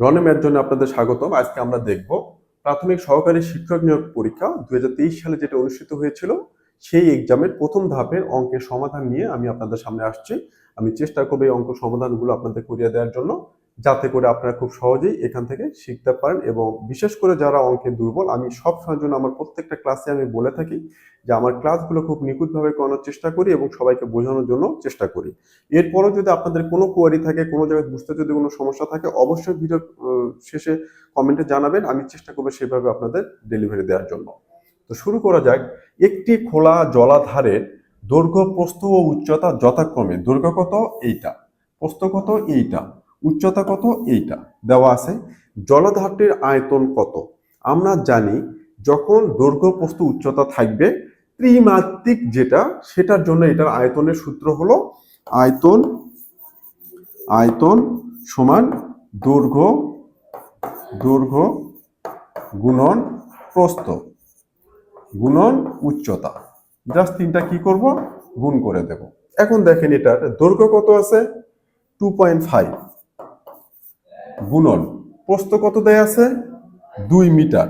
রনে math জন্য আপনাদের স্বাগতম। আজকে আমরা দেখব প্রাথমিক সহকারী শিক্ষক নিয়োগ পরীক্ষা দুই হাজার তেইশ সালে যেটা অনুষ্ঠিত হয়েছিল, সেই এক্সামের প্রথম ধাপের অঙ্কের সমাধান নিয়ে আমি আপনাদের সামনে আসছি। আমি চেষ্টা করব এই অঙ্ক সমাধানগুলো আপনাদের করিয়ে দেওয়ার জন্য। যাতে করে আপনারা খুব সহজেই এখান থেকে শিখতে পারেন এবং বিশেষ করে যারা অঙ্কে দুর্বল, আমি সব জন্য আমার প্রত্যেকটা ক্লাসে আমি বলে থাকি যে আমার ক্লাসগুলো খুব নিখুঁতভাবে করানোর চেষ্টা করি এবং সবাইকে বোঝানোর জন্য চেষ্টা করি। এরপরও যদি আপনাদের কোনো কোয়ারি থাকে, কোনো জায়গায় বুঝতে যদি কোনো সমস্যা থাকে, অবশ্যই ভিডিও শেষে কমেন্টে জানাবেন, আমি চেষ্টা করব সেভাবে আপনাদের ডেলিভারি দেওয়ার জন্য। তো শুরু করা যাক। একটি খোলা জলাধারের দৈর্ঘ্য, প্রস্থ ও উচ্চতা যথাক্রমে। দৈর্ঘ্য কত? এইটা। প্রস্থ কত? এইটা। উচ্চতা কত? এইটা। দেওয়া আছে, জলাধারটির আয়তন কত? আমরা জানি যখন দৈর্ঘ্য প্রস্থ উচ্চতা থাকবে, ত্রিমাত্রিক যেটা, সেটার জন্য এটার আয়তনের সূত্র হলো আয়তন আয়তন সমান দৈর্ঘ্য দৈর্ঘ্য গুণন প্রস্থ, গুণন উচ্চতা। জাস্ট তিনটা কি করব? গুণ করে দেব। এখন দেখেন এটার দৈর্ঘ্য কত আছে? টু পয়েন্ট ফাইভ গুণন। প্রস্থ কত দেয়া আছে? দুই মিটার।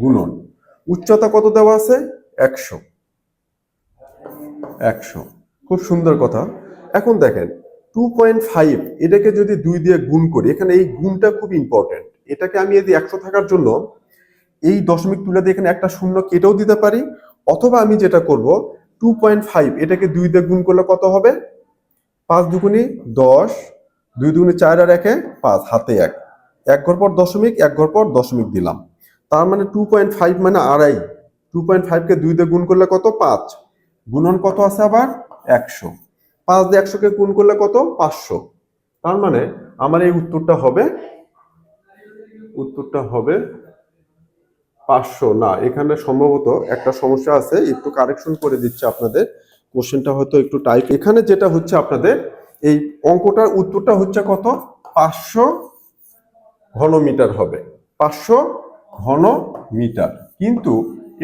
গুণন। উচ্চতা কত দেওয়া আছে? একশো। একশো। খুব সুন্দর কথা। এখন দেখেন টু পয়েন্ট ফাইভ এটাকে যদি দুই দিয়ে গুণ করি, এখানে এই গুণটা খুব ইম্পর্টেন্ট এটাকে আমি যদি একশো থাকার জন্য এই দশমিক তুলে দিয়ে এখানে একটা শূন্য কেটেও দিতে পারি, অথবা আমি যেটা করব টু পয়েন্ট ফাইভ এটাকে দুই দিয়ে গুণ করলে কত হবে? পাঁচ দুগুণি দশ দুই দুগুণি চার আর একে পাঁচ, হাতে এক। এক ঘর পর দশমিক, এক ঘর পর দশমিক দিলাম। তার মানে টু পয়েন্ট ফাইভ মানে আড়াই। টু পয়েন্ট ফাইভকে দুই দিয়ে গুণ করলে কত? পাঁচ। গুণন কত আছে আবার? একশো। পাঁচ দিয়ে একশোকে গুণ করলে কত? পাঁচশো। তার মানে আমার এই উত্তরটা হবে উত্তরটা হবে পাঁচশো। না, এখানে সম্ভবত একটা সমস্যা আছে, একটু কারেকশন করে দিচ্ছে আপনাদের। কোশ্চেনটা হয়তো একটু টাইপ এখানে যেটা হচ্ছে আপনাদের এই অঙ্কটার উত্তরটা হচ্ছে কত? পাঁচশো ঘনমিটার হবে। পাঁচশো ঘন মিটার কিন্তু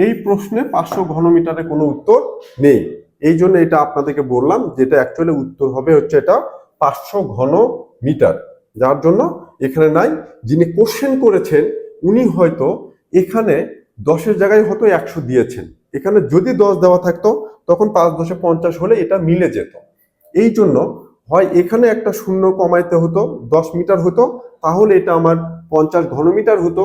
এই প্রশ্নে পাঁচশো ঘনমিটারে কোনো উত্তর নেই। এই জন্য এটা আপনাদেরকে বললাম, যেটা অ্যাকচুয়ালি উত্তর হবে হচ্ছে এটা পাঁচশো ঘন মিটার যার জন্য এখানে নাই, যিনি কোশ্চেন করেছেন, উনি হয়তো এখানে দশের জায়গায় হয়তো একশো দিয়েছেন। এখানে যদি দশ দেওয়া থাকতো, তখন পাঁচ দশে পঞ্চাশ হলে এটা মিলে যেত। এই জন্য হয় এখানে একটা শূন্য কমাইতে হতো, দশ মিটার হতো, তাহলে এটা আমার পঞ্চাশ ঘনমিটার হতো।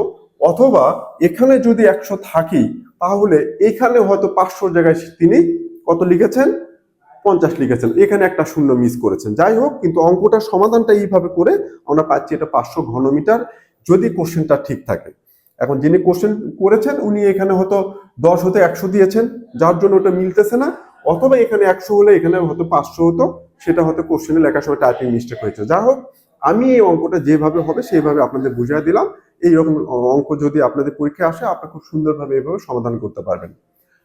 অথবা এখানে যদি একশো থাকি, তাহলে এখানে হয়তো পাঁচশো জায়গায় তিনি কত লিখেছেন? পঞ্চাশ লিখেছেন। এখানে একটা শূন্য মিস করেছেন। যাই হোক, কিন্তু অঙ্কটার সমাধানটা এইভাবে করে আমরা পাচ্ছি এটা পাঁচশো ঘনমিটার যদি কোশ্চেনটা ঠিক থাকে। এখন যিনি কোশ্চেন করেছেন, উনি এখানে হয়তো দশ হতে একশো দিয়েছেন, যার জন্য ওটা মিলতেছে না। অথবা এখানে একশো হলে এখানে হয়তো পাঁচশো হতো। সেটা হয়তো কোশ্চেনে লেখার সময় টাইপিং মিস্টেক হয়েছে। যা হোক, আমি এই অঙ্কটা যেভাবে হবে সেইভাবে আপনাদের বুঝিয়ে দিলাম। এইরকম অঙ্ক যদি আপনাদের পরীক্ষায় আসে, আপনারা খুব সুন্দরভাবে এইভাবে সমাধান করতে পারবেন।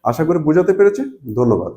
আশা করি বোঝাতে পেরেছি। ধন্যবাদ।